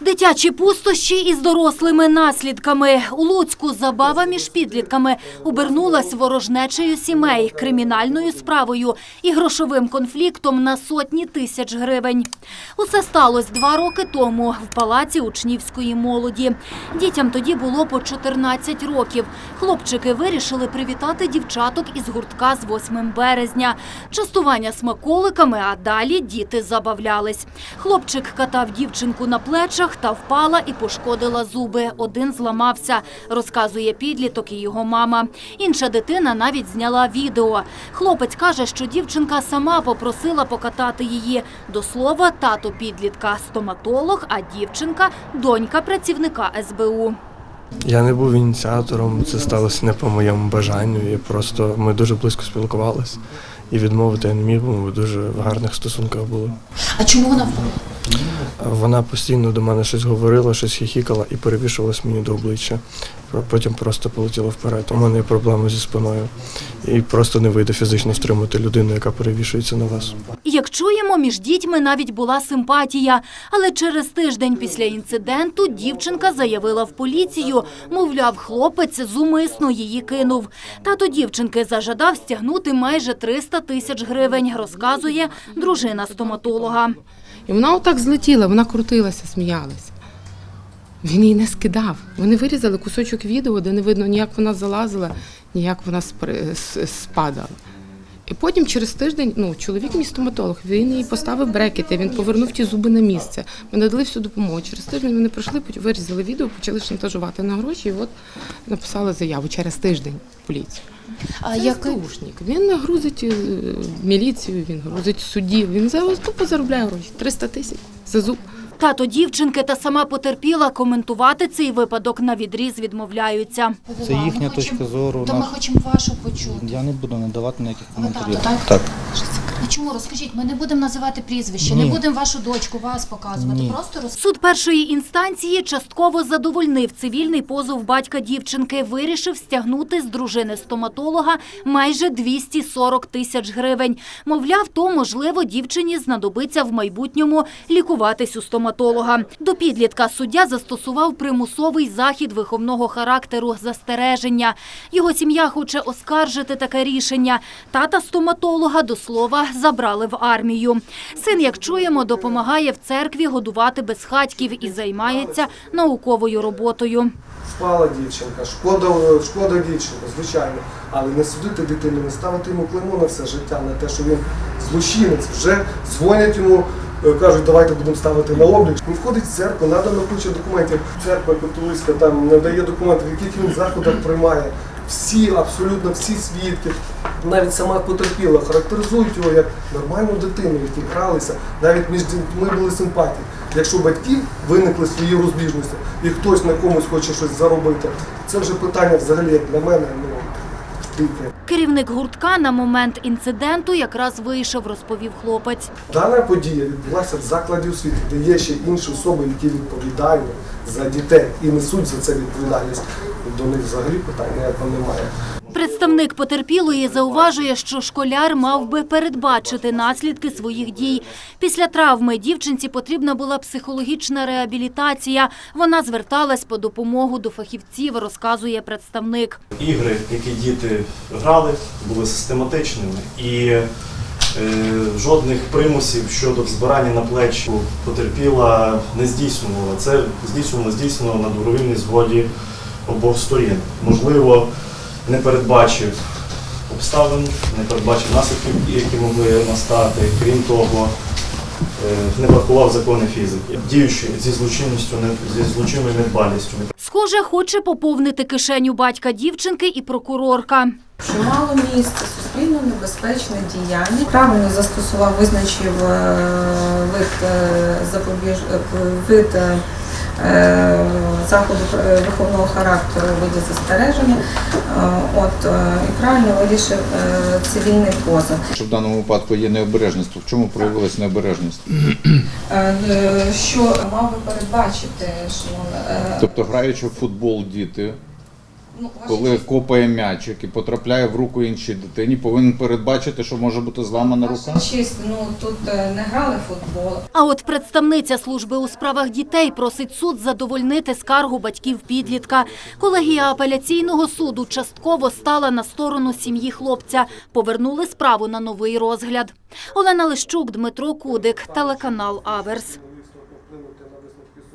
Дитячі пустощі із дорослими наслідками. У Луцьку забава між підлітками обернулась ворожнечею сімей, кримінальною справою і грошовим конфліктом на сотні тисяч гривень. Усе сталося два роки тому в палаці учнівської молоді. Дітям тоді було по 14 років. Хлопчики вирішили привітати дівчаток із гуртка з 8 березня. Частування смаколиками, а далі діти забавлялись. Хлопчик катав дівчинку на плечах та впала і пошкодила зуби. Один зламався, розказує підліток і його мама. Інша дитина навіть зняла відео. Хлопець каже, що дівчинка сама попросила покатати її. До слова, тато підлітка стоматолог, а дівчинка донька працівника СБУ. Я не був ініціатором, це сталося не по моєму бажанню. І просто ми дуже близько спілкувалися. І відмовити я не міг, бо ми дуже в гарних стосунках були. А чому вона впала? Вона постійно до мене щось говорила, щось хіхікала і перевішувалась мені до обличчя. Потім просто полетіла вперед. У мене є проблеми зі спиною. І просто не вийде фізично стримати людину, яка перевішується на вас. Як чуємо, між дітьми навіть була симпатія. Але через тиждень після інциденту дівчинка заявила в поліцію. Мовляв, хлопець зумисно її кинув. Тато дівчинки зажадав стягнути майже 300 тисяч гривень, розказує дружина стоматолога. І вона отак злетіла, вона крутилася, сміялася. Він її не скидав. Вони вирізали кусочок відео, де не видно, ні як вона залазила, ні як вона спадала. І потім через тиждень, ну, чоловік мій стоматолог, він їй поставив брекети, він повернув ті зуби на місце. Ми надали всю допомогу. Через тиждень вони прийшли, вирізали відео, почали шантажувати на гроші, і от написали заяву через тиждень поліцію. А СБУшник. Він грузить е, міліцію, він грузить суддів. Він за заробляє гроші. 300 тисяч за зуб. Тато дівчинки та сама потерпіла коментувати цей випадок на відріз відмовляються. Це їхня точка зору. То ми хочемо вашу почути. Я не буду надавати ніяких коментарів. тато, так? Так. А чому розкажіть? Ми не будемо називати прізвище, Ні. не будемо вашу дочку, вас показувати. Ні. Просто роз... Суд першої інстанції частково задовольнив цивільний позов батька дівчинки. Вирішив стягнути з дружини стоматолога майже 240 тисяч гривень. Мовляв, то можливо дівчині знадобиться в майбутньому лікуватись у стоматолога. До підлітка суддя застосував примусовий захід виховного характеру застереження. Його сім'я хоче оскаржити таке рішення. Тата стоматолога до слова забрали в армію. Син, як чуємо, допомагає в церкві годувати безхатьків і займається науковою роботою. Впала дівчинка, шкода, шкода дівчинку, звичайно. Але не судити дитину, не ставити йому клеймо на все життя, на те, що він злочинець. Вже дзвонять йому, е, кажуть, давайте будемо ставити на облік. Він входить в церкву, надано куча документів. Церква католицька там надає документи, в яких він заходах приймає. Всі, абсолютно всі свідки, навіть сама потерпіла, характеризують його як нормальну дитину, які гралися. Навіть між дітьми були симпатії. Якщо батьків виникли свої розбіжності і хтось на комусь хоче щось заробити, це вже питання взагалі як для мене ну. Керівник гуртка на момент інциденту якраз вийшов, розповів хлопець. Дана подія відбулася в закладі освіти, де є ще інші особи, які відповідальні за дітей і несуть за це відповідальність. До них взагалі питань ніякого немає. Представник потерпілої зауважує, що школяр мав би передбачити наслідки своїх дій. Після травми дівчинці потрібна була психологічна реабілітація. Вона зверталась по допомогу до фахівців, розказує представник. ігри, які діти грали, були систематичними і е, жодних примусів щодо збирання на плечі потерпіла не здійснювала. Це здійснювало здійснено на добровільній згоді обох сторін. Можливо, не передбачив обставин, не передбачив наслідків, які могли настати. Крім того, е, не врахував закони фізики, діючи зі злочинністю, не- зі злочинною недбалістю. Схоже, хоче поповнити кишеню батька дівчинки і прокурорка. Чимало місць суспільно небезпечне діяння. Правильно застосував, визначив е, вид е, запобіж вид заходу е, виховного характеру у виді застереження. Е, От е, і правильно вирішив е, цивільний позов. Що в даному випадку є необережність, то в чому проявилася необережність? Е, е, Що мав би передбачити, що е, Тобто, граючи в футбол діти, Ну, коли копає м'ячик і потрапляє в руку іншій дитині, повинен передбачити, що може бути зламана рука? Честь, ну тут е, не грали футбол, А от представниця служби у справах дітей просить суд задовольнити скаргу батьків підлітка. Колегія апеляційного суду частково стала на сторону сім'ї хлопця. Повернули справу на новий розгляд. Олена Лищук, Дмитро Кудик, телеканал Аверс.